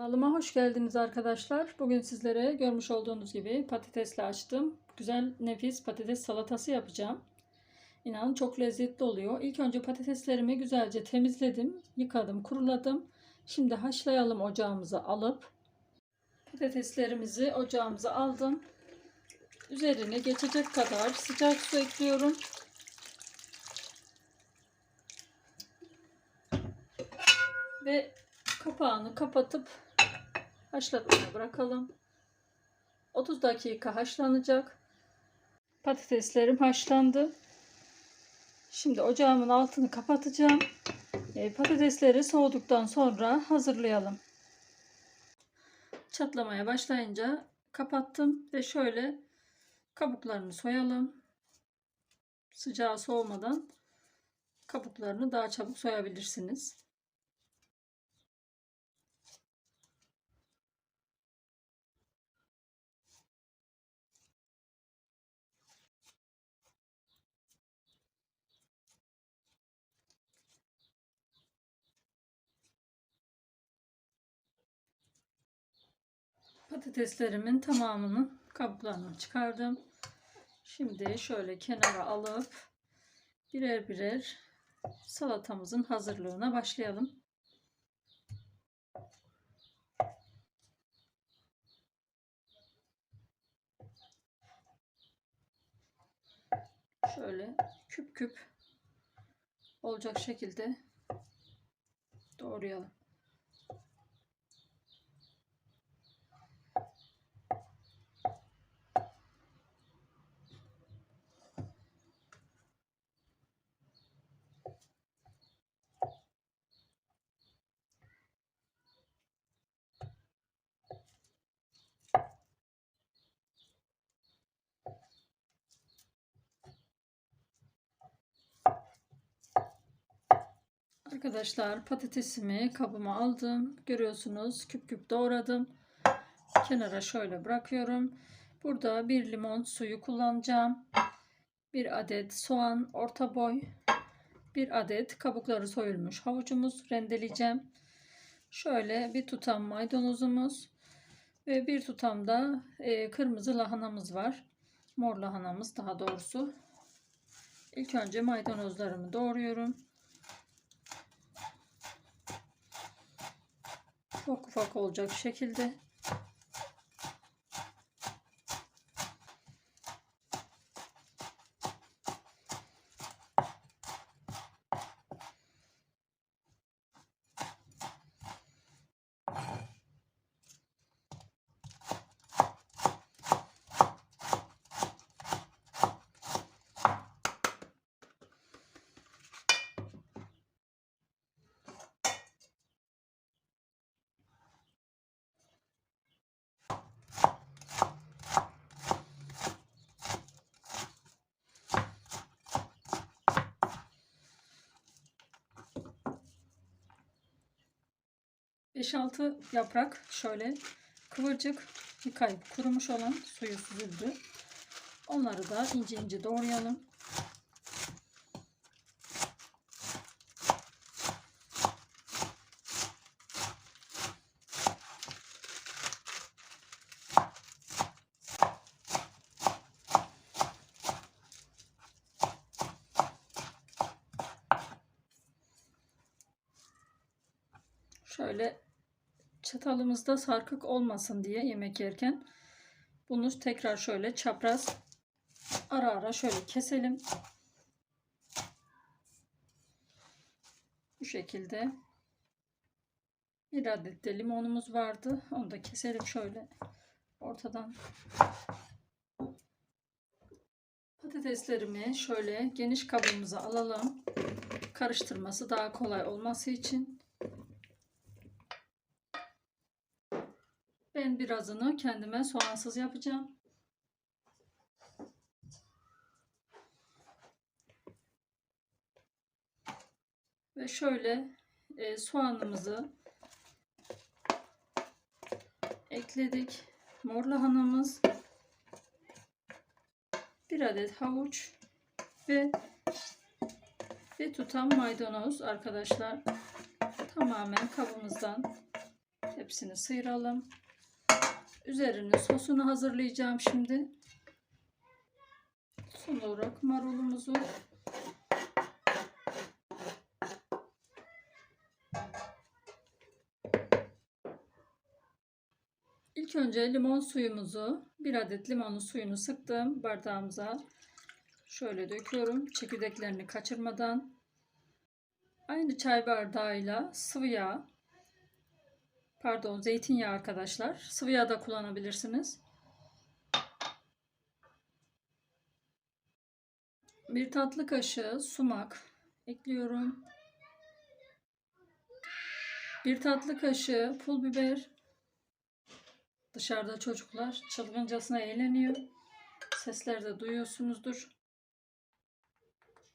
Kanalıma hoş geldiniz arkadaşlar. Bugün sizlere görmüş olduğunuz gibi patatesle açtım. Güzel nefis patates salatası yapacağım. İnanın çok lezzetli oluyor. İlk önce patateslerimi güzelce temizledim, yıkadım, kuruladım. Şimdi haşlayalım ocağımıza alıp. Patateslerimizi ocağımıza aldım. Üzerine geçecek kadar sıcak su ekliyorum. Ve kapağını kapatıp haşlatmaya bırakalım. 30 dakika haşlanacak. Patateslerim haşlandı. Şimdi ocağımın altını kapatacağım. E, patatesleri soğuduktan sonra hazırlayalım. Çatlamaya başlayınca kapattım ve şöyle kabuklarını soyalım. Sıcağı soğumadan kabuklarını daha çabuk soyabilirsiniz. Patateslerimin tamamını kabuklarını çıkardım. Şimdi şöyle kenara alıp birer birer salatamızın hazırlığına başlayalım. Şöyle küp küp olacak şekilde doğrayalım. Arkadaşlar patatesimi kabıma aldım. Görüyorsunuz küp küp doğradım. Kenara şöyle bırakıyorum. Burada bir limon suyu kullanacağım. Bir adet soğan orta boy. Bir adet kabukları soyulmuş havucumuz rendeleyeceğim. Şöyle bir tutam maydanozumuz ve bir tutam da e, kırmızı lahanamız var. Mor lahanamız daha doğrusu. İlk önce maydanozlarımı doğruyorum. Ufak ufak olacak şekilde Beş altı yaprak şöyle kıvırcık yıkayıp kurumuş olan suyu süzüldü. Onları da ince ince doğrayalım. Şöyle çatalımızda sarkık olmasın diye yemek yerken bunu tekrar şöyle çapraz ara ara şöyle keselim. Bu şekilde bir adet de limonumuz vardı. Onu da keselim şöyle ortadan. Patateslerimi şöyle geniş kabımıza alalım. Karıştırması daha kolay olması için. Ben birazını kendime soğansız yapacağım. Ve şöyle e, soğanımızı ekledik. Mor lahanamız, bir adet havuç ve bir tutam maydanoz arkadaşlar. Tamamen kabımızdan hepsini sıyıralım. Üzerine sosunu hazırlayacağım şimdi. Son olarak marulumuzu İlk önce limon suyumuzu, bir adet limonun suyunu sıktım bardağımıza. Şöyle döküyorum çekirdeklerini kaçırmadan. Aynı çay bardağıyla sıvı yağ, pardon zeytinyağı arkadaşlar. Sıvı yağ da kullanabilirsiniz. Bir tatlı kaşığı sumak ekliyorum. Bir tatlı kaşığı pul biber. Dışarıda çocuklar çılgıncasına eğleniyor. Sesler de duyuyorsunuzdur.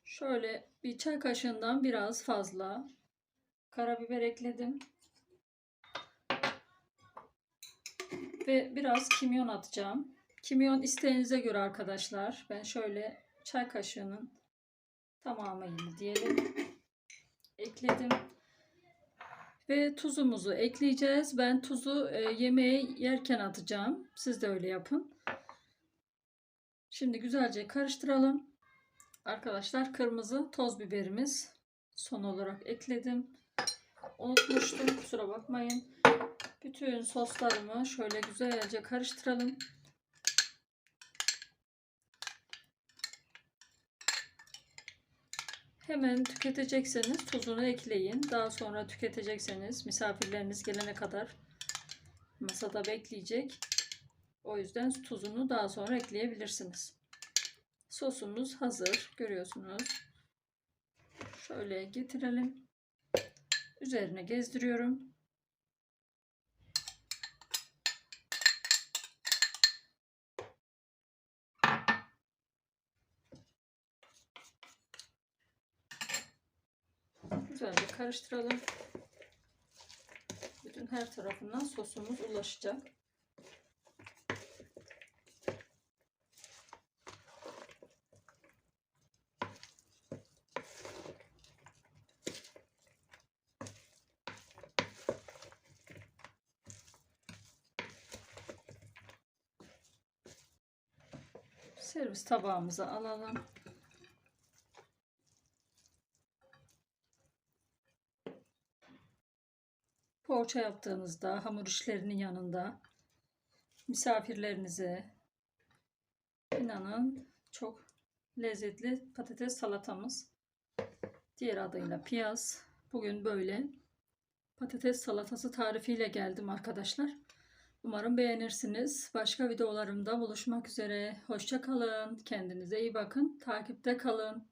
Şöyle bir çay kaşığından biraz fazla karabiber ekledim. Ve biraz kimyon atacağım. Kimyon isteğinize göre arkadaşlar. Ben şöyle çay kaşığının tamamıyla diyelim ekledim. Ve tuzumuzu ekleyeceğiz. Ben tuzu e, yemeği yerken atacağım. Siz de öyle yapın. Şimdi güzelce karıştıralım. Arkadaşlar kırmızı toz biberimiz son olarak ekledim. Unutmuştum kusura bakmayın. Bütün soslarımı şöyle güzelce karıştıralım. Hemen tüketecekseniz tuzunu ekleyin. Daha sonra tüketecekseniz misafirleriniz gelene kadar masada bekleyecek. O yüzden tuzunu daha sonra ekleyebilirsiniz. Sosumuz hazır. Görüyorsunuz. Şöyle getirelim. Üzerine gezdiriyorum. Güzelce karıştıralım. Bütün her tarafından sosumuz ulaşacak. Servis tabağımıza alalım. Poğaça yaptığınızda hamur işlerinin yanında misafirlerinize inanın çok lezzetli patates salatamız. Diğer adıyla piyaz. Bugün böyle patates salatası tarifiyle geldim arkadaşlar. Umarım beğenirsiniz. Başka videolarımda buluşmak üzere. Hoşça kalın. Kendinize iyi bakın. Takipte kalın.